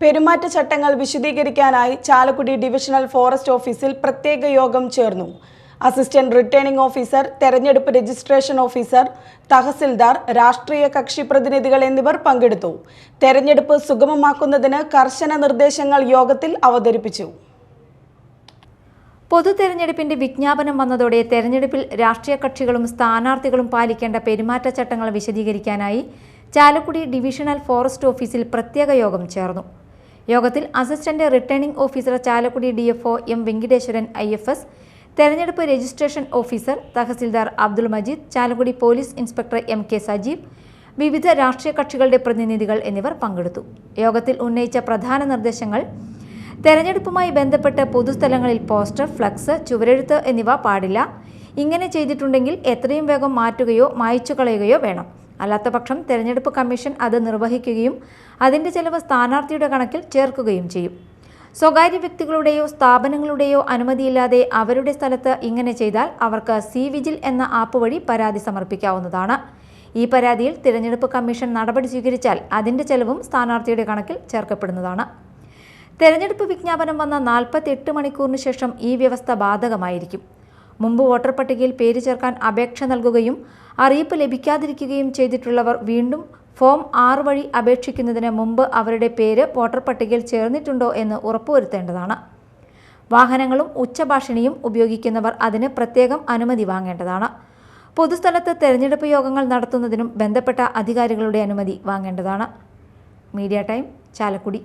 പെരുമാറ്റച്ചട്ടങ്ങൾ വിശദീകരിക്കാനായി Chalakudy divisional forest ഓഫീസിൽ പ്രത്യേക യോഗം ചേർന്നു. അസിസ്റ്റന്റ് റിട്ടേണിംഗ് ഓഫീസർ തെരഞ്ഞെടുപ്പ് രജിസ്ട്രേഷൻ ഓഫീസർ തഹസിൽദാർ രാഷ്ട്രീയ കക്ഷി പ്രതിനിധികൾ എന്നിവർ പങ്കെടുത്തു. തെരഞ്ഞെടുപ്പ് സുഗമമാക്കുന്നതിന് കർശന നിർദ്ദേശങ്ങൾ യോഗത്തിൽ അവതരിപ്പിച്ചു. പൊതു തെരഞ്ഞെടുപ്പിന്റെ വിജ്ഞാപനം വന്നതോടെ തെരഞ്ഞെടുപ്പിൽ രാഷ്ട്രീയ കക്ഷികളും സ്ഥാനാർത്ഥികളും പാലിക്കേണ്ട പെരുമാറ്റച്ചട്ടങ്ങൾ വിശദീകരിക്കാനായി ചാലക്കുടി ഡിവിഷണൽ ഫോറസ്റ്റ് ഓഫീസിൽ പ്രത്യേക യോഗം ചേർന്നു. യോഗത്തിൽ assistant returning officer Chalakudy D F M Venkiteswaran I F S തെരഞ്ഞെടുപ്പ് registration officer tahsildar Abdul Majeed Chalakudy police inspector M K Sajeev വിവിധ രാഷ്ട്രീയ കക്ഷികളുടെ പ്രതിനിധികൾ എന്നിവർ പങ്കെടുത്തു. യോഗത്തിൽ ഉന്നയിച്ച പ്രധാന നിർദ്ദേശങ്ങൾ തെരഞ്ഞെടുപ്പുമായി ബന്ധപ്പെട്ട് പൊതുസ്ഥലങ്ങളിൽ പോസ്റ്റർ ഫ്ലക്സ് ചുവരെഴുത്ത് എന്നിവ പാടില്ല. ഇങ്ങനെ ചെയ്തിട്ടുണ്ടെങ്കിൽ എത്രയും വേഗം മാറ്റുകയോ മായ്ച്ചു കളയുകയോ വേണം. അല്ലാത്തപക്ഷം തെരഞ്ഞെടുപ്പ് കമ്മീഷൻ അത് നിർവഹിക്കുകയും അതിന്റെ ചെലവ് സ്ഥാനാർത്ഥിയുടെ കണക്കിൽ ചേർക്കുകയും ചെയ്യും. സ്വകാര്യ വ്യക്തികളുടെയോ സ്ഥാപനങ്ങളുടെയോ അനുമതിയില്ലാതെ അവരുടെ സ്ഥലത്ത് ഇങ്ങനെ ചെയ്താൽ അവർക്ക് സി വിജിൽ എന്ന ആപ്പ് വഴി പരാതി സമർപ്പിക്കാവുന്നതാണ്. ഈ പരാതിയിൽ തിരഞ്ഞെടുപ്പ് കമ്മീഷൻ നടപടി സ്വീകരിച്ചാൽ അതിന്റെ ചെലവും സ്ഥാനാർത്ഥിയുടെ കണക്കിൽ ചേർക്കപ്പെടുന്നതാണ്. തെരഞ്ഞെടുപ്പ് വിജ്ഞാപനം വന്ന നാൽപ്പത്തി എട്ട് മണിക്കൂറിന് ശേഷം ഈ വ്യവസ്ഥ ബാധകമായിരിക്കും. മുമ്പ് വോട്ടർ പട്ടികയിൽ പേര് ചേർക്കാൻ അപേക്ഷ നൽകുകയും അറിയിപ്പ് ലഭിക്കാതിരിക്കുകയും ചെയ്തിട്ടുള്ളവർ വീണ്ടും ഫോം ആറ് വഴി അപേക്ഷിക്കുന്നതിന് മുമ്പ് അവരുടെ പേര് വോട്ടർ പട്ടികയിൽ ചേർന്നിട്ടുണ്ടോ എന്ന് ഉറപ്പുവരുത്തേണ്ടതാണ്. വാഹനങ്ങളും ഉച്ചഭാഷിണിയും ഉപയോഗിക്കുന്നവർ അതിന് പ്രത്യേകം അനുമതി വാങ്ങേണ്ടതാണ്. പൊതുസ്ഥലത്ത് തെരഞ്ഞെടുപ്പ് യോഗങ്ങൾ നടത്തുന്നതിനും ബന്ധപ്പെട്ട അധികാരികളുടെ അനുമതി വാങ്ങേണ്ടതാണ്. Media time Chalakudy.